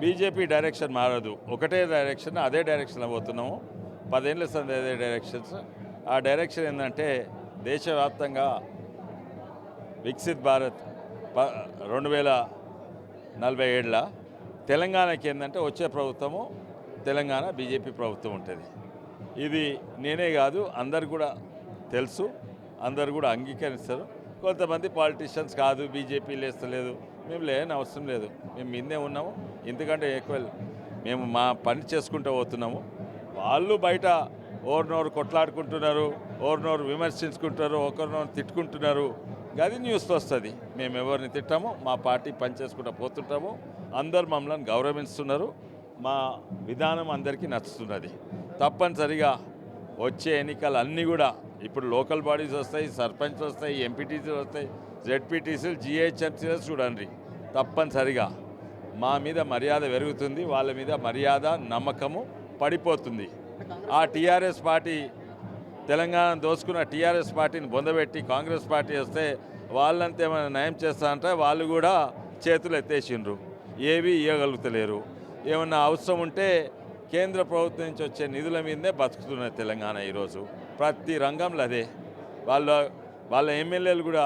BJP direction మారదు. ఒకటే direction అదే డైరెక్షన్లో పోతున్నాము. పదేళ్ళ సంది అదే డైరెక్షన్స్. ఆ డైరెక్షన్ ఏంటంటే దేశవ్యాప్తంగా వికసిత్ భారత్ ప రెండు వేల నలభై ఏడుల తెలంగాణకి ఏంటంటే వచ్చే ప్రభుత్వము తెలంగాణ బీజేపీ ప్రభుత్వం ఉంటుంది. ఇది నేనే కాదు అందరు కూడా తెలుసు అందరు కూడా అంగీకరిస్తారు. కొంతమంది పాలిటీషియన్స్ కాదు బీజేపీ లేస్తలేదు. మేము లేని అవసరం లేదు. మేము మిందే ఉన్నాము. ఎందుకంటే ఎక్కువ మేము మా పని చేసుకుంటూ పోతున్నాము. వాళ్ళు బయట ఓరినోరు కొట్లాడుకుంటున్నారు ఓరినోరు విమర్శించుకుంటారు ఒకరినోరు తిట్టుకుంటున్నారు. గది న్యూస్లో వస్తుంది. మేము ఎవరిని తిట్టామో మా పార్టీ పనిచేసుకుంటూ పోతుంటాము. అందరు మమ్మల్ని గౌరవిస్తున్నారు. మా విధానం అందరికీ నచ్చుతున్నది. తప్పనిసరిగా వచ్చే ఎన్నికలు అన్నీ కూడా ఇప్పుడు లోకల్ బాడీస్ వస్తాయి సర్పంచ్ వస్తాయి ఎంపీటీసీలు వస్తాయి జెడ్పీటీసీలు జిహెచ్ఎంసీలు చూడండి తప్పనిసరిగా. మా మీద మర్యాద పెరుగుతుంది వాళ్ళ మీద మర్యాద నమ్మకము పడిపోతుంది. ఆ టీఆర్ఎస్ పార్టీ తెలంగాణ దోచుకున్న టీఆర్ఎస్ పార్టీని బొందబెట్టి కాంగ్రెస్ పార్టీ వస్తే వాళ్ళంతా ఏమైనా నయం చేస్తా అంటే వాళ్ళు కూడా చేతులు ఎత్తేసిండ్రు. ఏవి ఇవ్వగలుగుతలేరు ఏమన్నా అవసరం ఉంటే కేంద్ర ప్రభుత్వం నుంచి వచ్చే నిధుల మీదే బతుకుతున్నది తెలంగాణ ఈరోజు. ప్రతి రంగంలో అదే. వాళ్ళ వాళ్ళ ఎమ్మెల్యేలు కూడా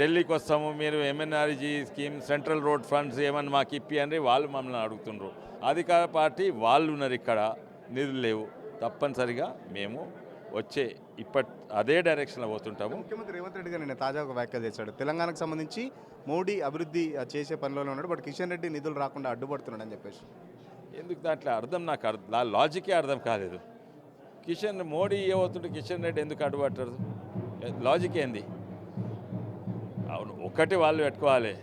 ఢిల్లీకి వస్తాము మీరు MNRG scheme central road funds ఏమన్నా మాకు ఇప్పి అని వాళ్ళు మమ్మల్ని అడుగుతుండ్రు. అధికార పార్టీ వాళ్ళు ఉన్నారు ఇక్కడ నిధులు లేవు. తప్పనిసరిగా మేము వచ్చే ఇప్పటి అదే డైరెక్షన్లో పోతుంటాము. ముఖ్యమంత్రి రేవంత్ రెడ్డి గారు నిన్న తాజాగా ఒక వ్యాఖ్యలు చేశాడు. తెలంగాణకు సంబంధించి మోడీ అభివృద్ధి చేసే పనిలోనే ఉన్నాడు బట్ కిషన్ రెడ్డి నిధులు రాకుండా అడ్డుపడుతున్నాడు అని చెప్పేసి. ఎందుకు దాంట్లో అర్థం నాకు అర్థం నా లాజికే అర్థం కాలేదు. కిషన్ మోడీ ఏమవుతుంటే కిషన్ రెడ్డి ఎందుకు అడ్డుపట్టరు లాజిక్ ఏంది? అవును ఒక్కటి వాళ్ళు పెట్టుకోవాలి.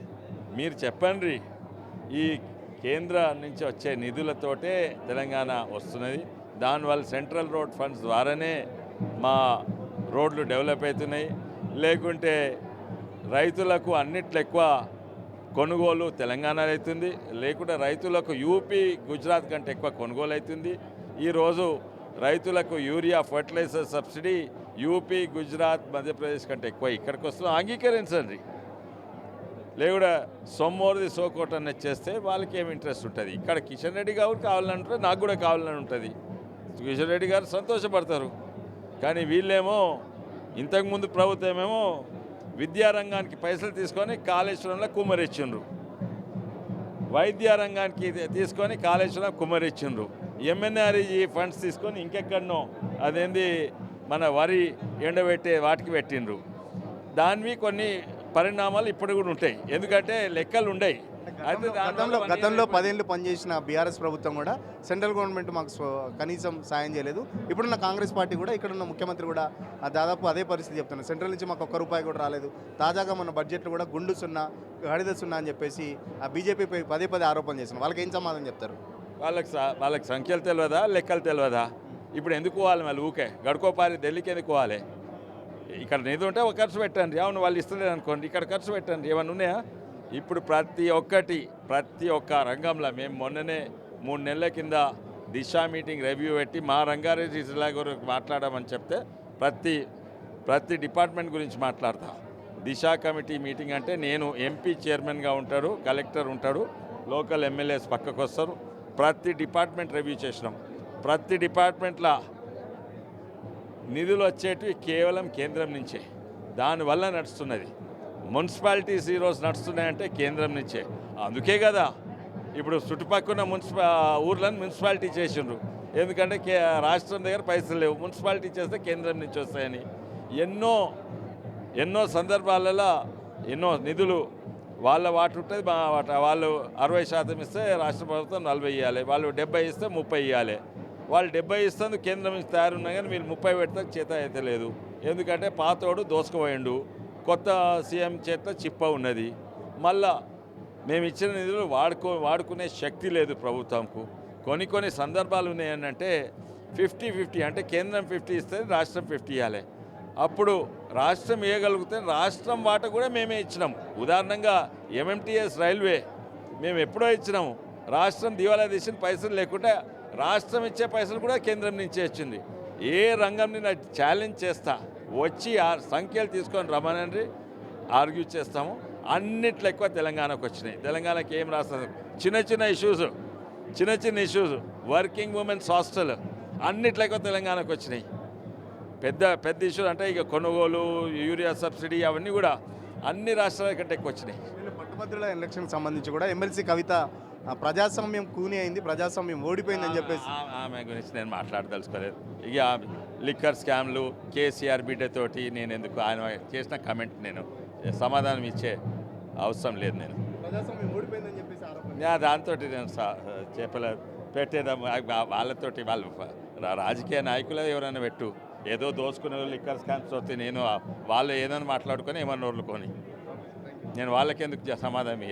మీరు చెప్పండి. ఈ కేంద్ర నుంచి వచ్చే నిధులతోటే తెలంగాణ వస్తున్నది. దానివల్ల సెంట్రల్ రోడ్ ఫండ్స్ ద్వారానే మా రోడ్లు డెవలప్ అవుతున్నాయి. లేకుంటే రైతులకు అన్నిట్లో ఎక్కువ కొనుగోలు తెలంగాణలో అవుతుంది లేకుంటే రైతులకు యూపీ గుజరాత్ కంటే ఎక్కువ కొనుగోలు అవుతుంది ఈరోజు రైతులకు urea fertiliser subsidy UP Gujarat Madhya Pradesh కంటే ఎక్కువ ఇక్కడికి వస్తుంది అంగీకరించండి. లేకుండా సొమ్మోరిది సోకోట్ అనేది చేస్తే వాళ్ళకి ఏమి ఇంట్రెస్ట్ ఉంటుంది. ఇక్కడ కిషన్ రెడ్డి గారు కావాలంటే నాకు కూడా కావాలని ఉంటుంది. కిషన్ రెడ్డి గారు సంతోషపడతారు. కానీ వీళ్ళేమో ఇంతకుముందు ప్రభుత్వమేమో విద్యారంగానికి పైసలు తీసుకొని కాళేశ్వరంలో కుమ్మరిచ్చిండ్రు. వైద్య రంగానికి తీసుకొని కాళేశ్వరం కుమ్మరిచ్చిండ్రు. ఎంఎన్ఆర్ఈ ఫండ్స్ తీసుకొని ఇంకెక్కడనో అదేంది మన వరి ఎండబెట్టే వాటికి పెట్టిండ్రు. దానివి కొన్ని పరిణామాలు ఇప్పుడు కూడా ఉంటాయి. ఎందుకంటే లెక్కలు ఉండయి గతంలో గతంలో పదేళ్ళు పనిచేసిన బీఆర్ఎస్ ప్రభుత్వం కూడా సెంట్రల్ గవర్నమెంట్ మాకు కనీసం సాయం చేయలేదు. ఇప్పుడున్న కాంగ్రెస్ పార్టీ కూడా ఇక్కడున్న ముఖ్యమంత్రి కూడా ఆ దాదాపు అదే పరిస్థితి చెప్తున్నారు. సెంట్రల్ నుంచి మాకు ఒక్క రూపాయి కూడా రాలేదు. తాజాగా మన బడ్జెట్లో కూడా గుండు సున్నా గడిద సున్నా అని చెప్పేసి ఆ బీజేపీపై పదే పదే ఆరోపణలు చేస్తున్నారు. వాళ్ళకి ఏం సమాధానం చెప్తారు? వాళ్ళకి వాళ్ళకి సంఖ్యలు తెలియదా లెక్కలు తెలియదా ఇప్పుడు ఎందుకు పోవాలి మళ్ళీ ఊకే? గడుకోపారి ఢిల్లీకి ఎందుకు పోవాలి? ఇక్కడ నిధి ఉంటే ఒక ఖర్చు పెట్టండి. అవును వాళ్ళు ఇస్తలేదు అనుకోండి. ఇక్కడ ఖర్చు పెట్టండి. ఏమన్నా ఉన్నాయా? ఇప్పుడు ప్రతి ఒక్కటి ప్రతి ఒక్క రంగంలో మేము మొన్ననే మూడు నెలల కింద దిశ మీటింగ్ రివ్యూ పెట్టి మా రంగారెడ్డి జిల్లా గురించి మాట్లాడమని చెప్తే ప్రతి ప్రతి డిపార్ట్మెంట్ గురించి మాట్లాడతా. దిశ కమిటీ మీటింగ్ అంటే నేను ఎంపీ చైర్మన్గా ఉంటాడు కలెక్టర్ ఉంటాడు లోకల్ ఎమ్మెల్యేస్ పక్కకు వస్తారు. ప్రతి డిపార్ట్మెంట్ రివ్యూ చేసినాం. ప్రతి డిపార్ట్మెంట్లో నిధులు వచ్చేటివి కేవలం కేంద్రం నుంచే. దానివల్ల నడుస్తున్నది. మున్సిపాలిటీస్ ఈరోజు నడుస్తున్నాయంటే కేంద్రం నుంచే. అందుకే కదా ఇప్పుడు చుట్టుపక్కల మున్సిపా ఊర్లను మున్సిపాలిటీ చేసిండ్రు. ఎందుకంటే కే రాష్ట్రం దగ్గర పైసలు లేవు. మున్సిపాలిటీ చేస్తే కేంద్రం నుంచి వస్తాయని. ఎన్నో ఎన్నో సందర్భాలలో ఎన్నో నిధులు వాళ్ళ వాటి ఉంటుంది మా వాట వాళ్ళు అరవై శాతం ఇస్తే రాష్ట్ర ప్రభుత్వం నలభై ఇవ్వాలి వాళ్ళు డెబ్బై ఇస్తే ముప్పై ఇవ్వాలి వాళ్ళు డెబ్బై ఇస్తుంది కేంద్రం నుంచి తయారున్నా కానీ మీరు ముప్పై పెడితే చేత అయితే లేదు. ఎందుకంటే పాతోడు దోసుకుపోయిండు. కొత్త సీఎం చేత చిప్ప ఉన్నది. మళ్ళా మేము ఇచ్చిన నిధులు వాడుకో వాడుకునే శక్తి లేదు ప్రభుత్వంకు. కొన్ని కొన్ని సందర్భాలు ఉన్నాయనంటే ఫిఫ్టీ ఫిఫ్టీ అంటే కేంద్రం ఫిఫ్టీ ఇస్తే రాష్ట్రం ఫిఫ్టీ ఇవ్వాలి అప్పుడు రాష్ట్రం ఇవ్వగలిగితే రాష్ట్రం వాట కూడా మేమే ఇచ్చినాం. ఉదాహరణంగా ఎంఎంటీఎస్ రైల్వే మేము ఎప్పుడో ఇచ్చినాము. రాష్ట్రం దివాలా తీసిన పైసలు లేకుండా రాష్ట్రం ఇచ్చే పైసలు కూడా కేంద్రం నుంచే వచ్చింది ఏ రంగంని నేను ఛాలెంజ్ చేస్తా? వచ్చి ఆ సంఖ్యలు తీసుకొని రమ్మనండి ఆర్గ్యూ చేస్తాము. అన్నిట్లో ఎక్కువ తెలంగాణకు వచ్చినాయి. తెలంగాణకి ఏం రాస్తారు చిన్న చిన్న ఇష్యూస్ చిన్న చిన్న ఇష్యూస్ వర్కింగ్ ఉమెన్స్ హాస్టల్ అన్నిట్లో ఎక్కువ తెలంగాణకు వచ్చినాయి. పెద్ద పెద్ద ఇష్యూస్ అంటే ఇక కొనుగోలు యూరియా సబ్సిడీ అవన్నీ కూడా అన్ని రాష్ట్రాల కంటే ఎక్కువ వచ్చినాయి. పట్టుభద్రుల ఎలక్షన్ సంబంధించి కూడా ఎమ్మెల్సీ కవిత ప్రజాస్వామ్యం కూని అయింది ప్రజాస్వామ్యం ఓడిపోయిందని చెప్పేసి. ఆమె గురించి నేను మాట్లాడదలుచుకోలేదు. ఇక లిక్కర్ స్కామ్లు కేసీఆర్ బిడ్డతోటి నేను ఎందుకు ఆయన చేసిన కమెంట్ నేను సమాధానం ఇచ్చే అవసరం లేదు నేను. దాంతో నేను చెప్పలేదు పెట్టేదా వాళ్ళతోటి వాళ్ళు రాజకీయ నాయకులు ఎవరైనా పెట్టు. ఏదో దోసుకునే లిక్కర్ స్కామ్స్ వస్తే నేను వాళ్ళు ఏదైనా మాట్లాడుకొని ఏమన్నా వదులుకొని నేను వాళ్ళకి ఎందుకు సమాధానం?